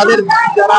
তাদের যারা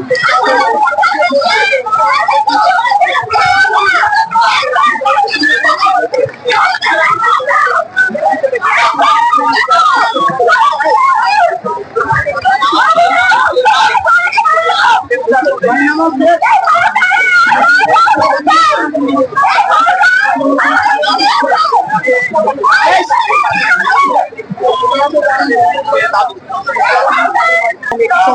বলছেন, আমি ভাই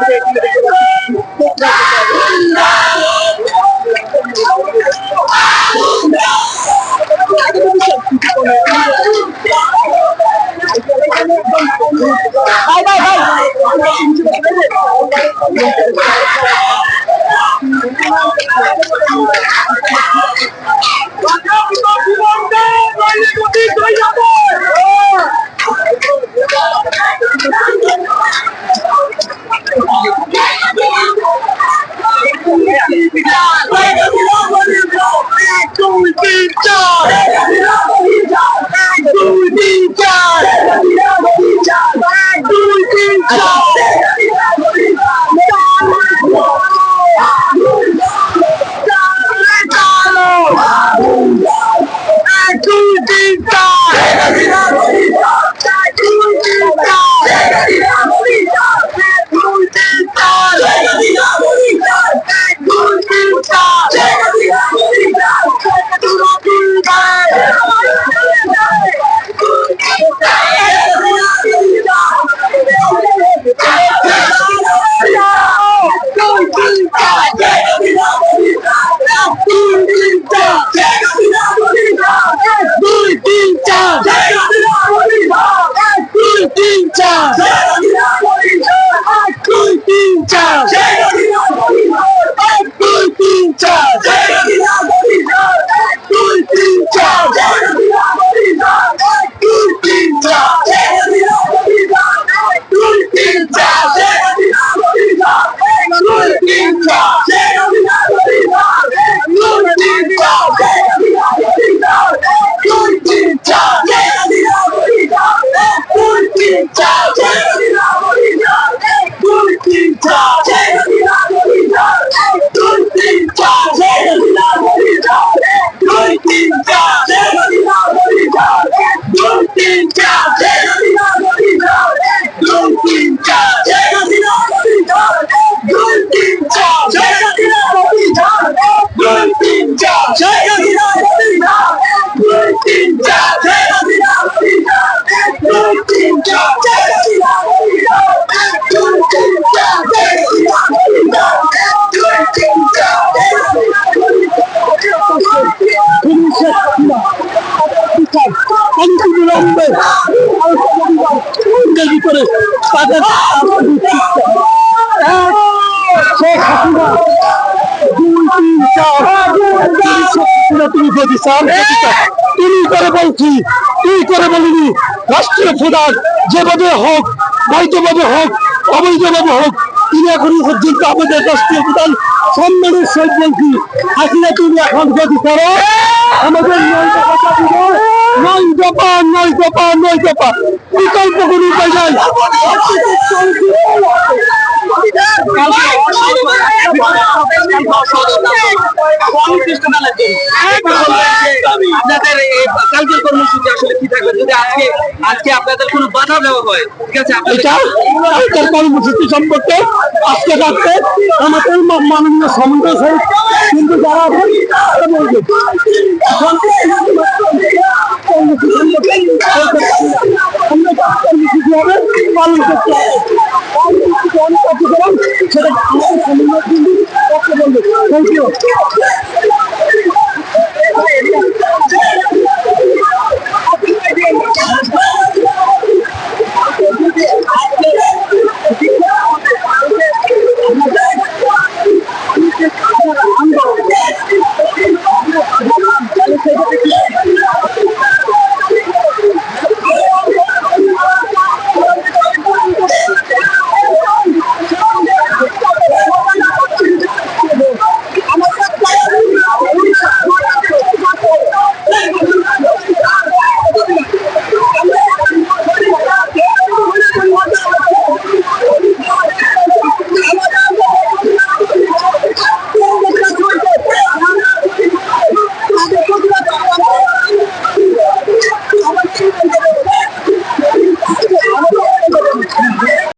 অবিলম্বে এর ভিতরে তাদের শেখ হাসিনা দুই তিন চার তুমি করে বলছি তুই করে বলিনি। রাষ্ট্রীয় প্রধান যেভাবে হোক বৈধভাবে হোক, অবৈধভাবে হোক, তিনি এখন পর্যন্ত আমাদের রাষ্ট্রীয় প্রধান সম্মানের সহিত বলছি হাসিনা তুমি এখন যদি করো, আমাদের নয় দফা নয় দফা নয় দফা। বিকল্প কোনো উপায় নাই। আপনাদের এই কালকের কর্মসূচি আসলে কি থাকবে? যদি আজকে আজকে আপনাদের কোনো বাধা দেওয়া হয় ঠিক আছে এটা কালকের কর্মসূচি সম্পর্কে আজকে রাখতে আমাদের মাননীয় সমাবেশ কিন্তু যারা। আমরা পালন করতে হবে।